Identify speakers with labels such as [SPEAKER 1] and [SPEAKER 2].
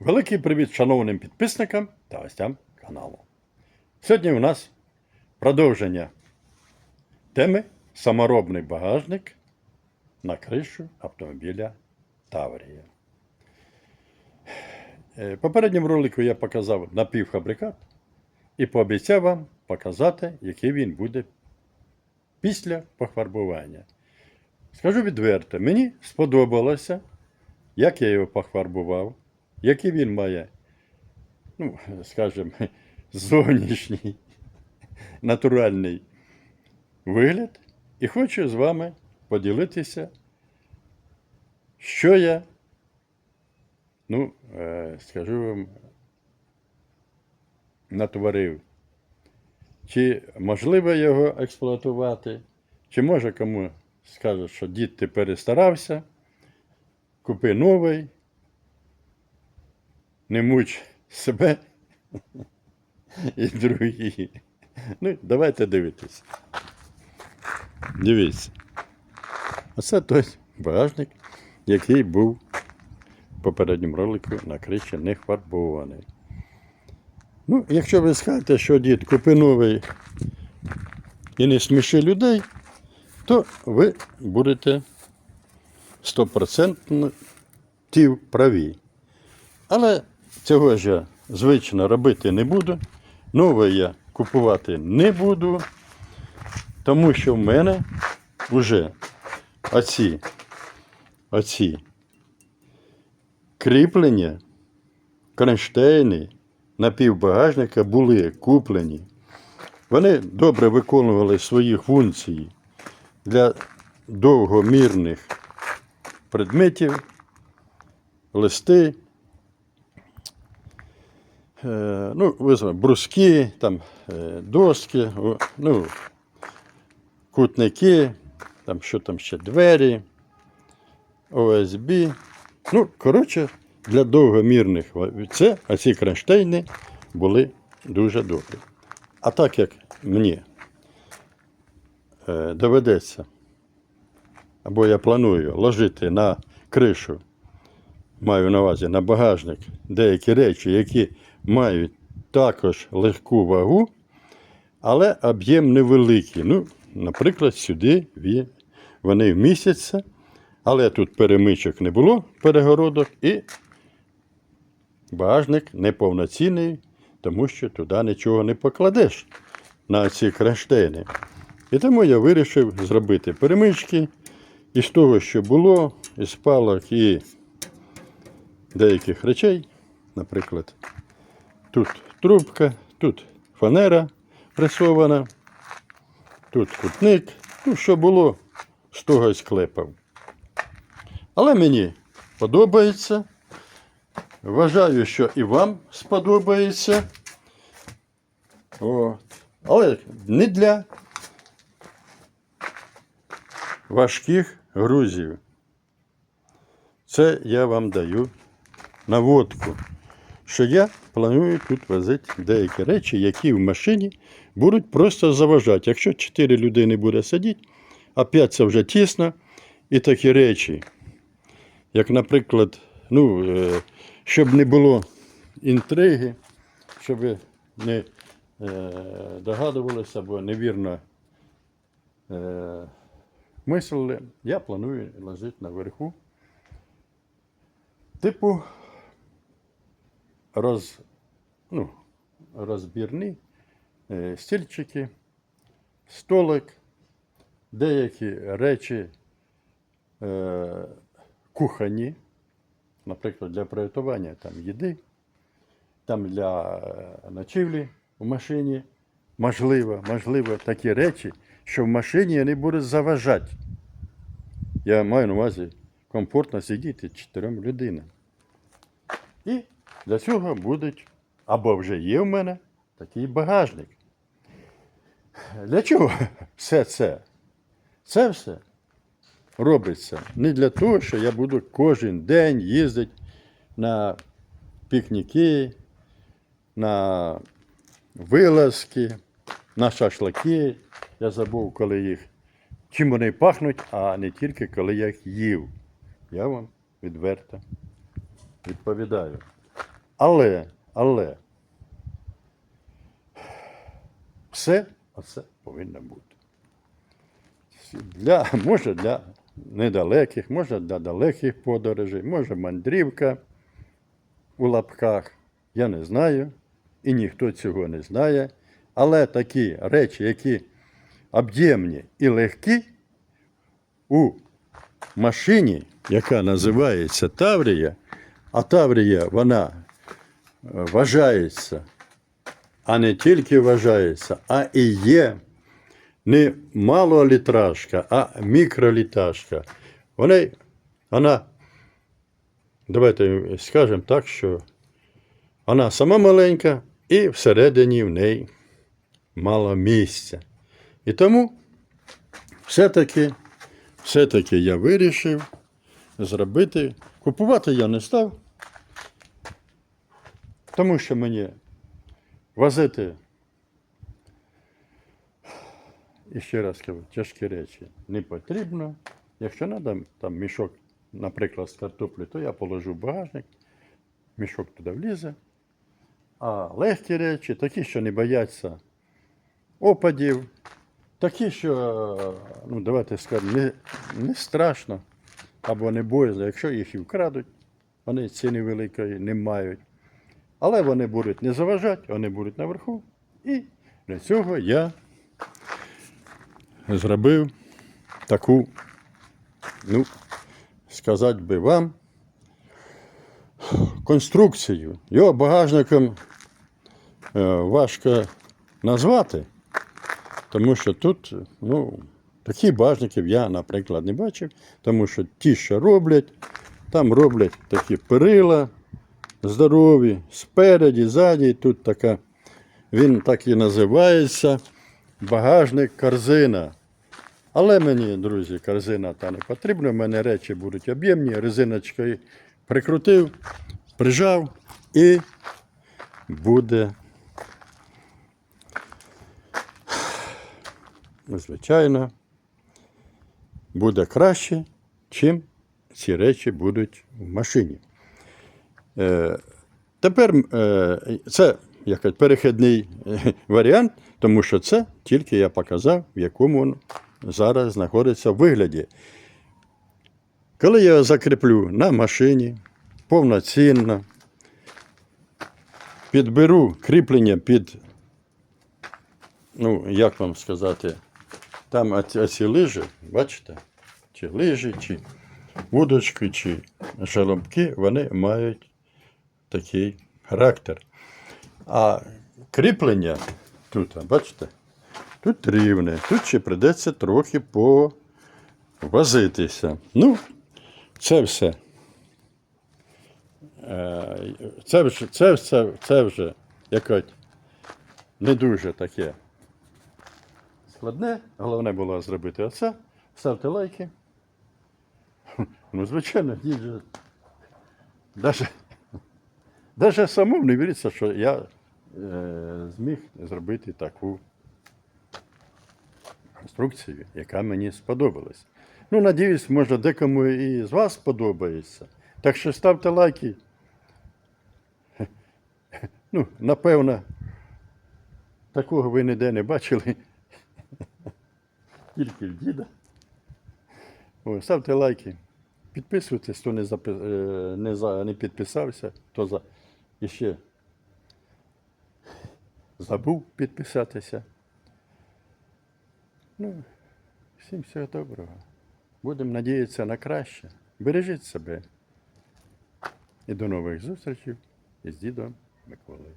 [SPEAKER 1] Великий привіт шановним підписникам та гостям каналу. Сьогодні у нас продовження теми саморобний багажник на кришу автомобіля Таврія. Е, попередньому ролику я показав напівфабрикат і пообіцяв вам показати, який він буде після пофарбування. Скажу відверто, мені сподобалося, як я його пофарбував, який він має, ну, скажімо, зовнішній натуральний вигляд. І хочу з вами поділитися, що я, ну, е, скажу вам, натворив. Чи можливо його експлуатувати, чи може кому скаже, що дід ти перестарався, купи новий, не муч себе і другі. Ну, давайте дивитися. Дивіться. Оце той багажник, який був в попередньому ролику на криші не фарбований. Ну, якщо ви скажете, що дід купи новий і не сміши людей, то ви будете 100% ті праві. Але цього ж я звично робити не буду. Нове я купувати не буду, тому що в мене вже оці, оці кріплення, кронштейни напівбагажника були куплені. Вони добре виконували свої функції для довгомірних предметів, листи, ну, ви бруски, там, е, доски, ну, кутники, там, що там ще двері, ОСБ. Ну, коротше, для довгомірних це, а ці кронштейни були дуже добрі. А так як мені е, доведеться, або я планую ложити на кришу, маю на увазі на багажник деякі речі, які мають також легку вагу, але об'єм невеликий. Ну, наприклад, сюди вони вмістяться, але тут перемичок не було, перегородок, і багажник неповноцінний, тому що туди нічого не покладеш на ці кронштейни. І тому я вирішив зробити перемички із того, що було, із палок і деяких речей. Наприклад, тут трубка, тут фанера пресована, тут кутник. Ну, що було, з того й склепав. Але мені подобається. Вважаю, що і вам сподобається. От. Але не для важких грузів. Це я вам даю наводку, що я планую тут возити деякі речі, які в машині будуть просто заважати. Якщо 4 людини буде сидіти, а 5 це вже тісно, і такі речі, як, наприклад, ну, е, щоб не було інтриги, щоб ви не е, догадувалися або невірно е, мислили, я планую ложити наверху. Типу роз, ну, розбірні е, стільчики, столик, деякі речі е, кухонні, наприклад, для приготування там їди, там для е, ночівлі в машині. Можливо, можливо, такі речі, що в машині вони будуть заважати. Я маю на увазі комфортно сидіти чотирьом людинам. І для цього будуть, або вже є в мене такий багажник. Для чого все це? Це все робиться не для того, що я буду кожен день їздити на пікніки, на вилазки, на шашлики. Я забув, коли їх. Чим вони пахнуть, а не тільки коли я їх їв. Я вам відверто відповідаю. Але, але все оце повинно бути. Для, може для недалеких, може для далеких подорожей, може мандрівка у лапках. Я не знаю, і ніхто цього не знає. Але такі речі, які об'ємні і легкі, у машині, яка називається Таврія, а Таврія вона вважається, а не тільки вважається, а і є не малолітражка, а мікролітражка. Вона, вона, давайте скажемо так, що вона сама маленька і всередині в неї мало місця. І тому все-таки, все-таки я вирішив зробити. Купувати я не став, тому що мені возити, і ще раз кажу, тяжкі речі не потрібно. Якщо треба, там мішок, наприклад, з картоплі, то я положу в багажник, мішок туди влізе. А легкі речі, такі, що не бояться опадів, такі, що, ну, давайте скажемо, не, не страшно або не боязно, якщо їх і вкрадуть, вони ціни великої не мають. Але вони будуть не заважати, вони будуть наверху. І для цього я зробив таку, ну, сказати би вам, конструкцію. Його багажником е, важко назвати, тому що тут, ну, таких багажників я, наприклад, не бачив, тому що ті, що роблять, там роблять такі перила здорові, спереді, ззаді, тут така, він так і називається багажник корзина. Але мені, друзі, корзина та не потрібна. У мене речі будуть об'ємні, резиночкою прикрутив, прижав і буде. Звичайно, буде краще, чим ці речі будуть в машині. Е, тепер е, це якось перехідний е, варіант, тому що це тільки я показав, в якому він зараз знаходиться в вигляді. Коли я його закріплю на машині повноцінно, підберу кріплення під, ну, як вам сказати, там оці лижі, бачите? Чи лижі, чи вудочки, чи шаломки, вони мають такий характер. А кріплення тут, бачите, тут рівне, тут ще прийдеться трохи повозитися. Ну, це все. Е, Це вже, це, все, це вже якось не дуже таке складне. Головне було зробити оце. Ставте лайки. Ну, звичайно, діже. Даже, даже самому не віриться, що я е, зміг зробити таку конструкцію, яка мені сподобалась. Ну, надіюсь, може, декому і з вас сподобається. Так що ставте лайки. Ну, напевно, такого ви ніде не бачили. Тільки в діда. О, ставте лайки. Підписуйтесь, хто не, запи... е, не, за... не підписався, хто за... іще забув підписатися. Ну, всім всього доброго. Будемо надіятися на краще. Бережіть себе. І до нових зустрічей із дідом Миколою.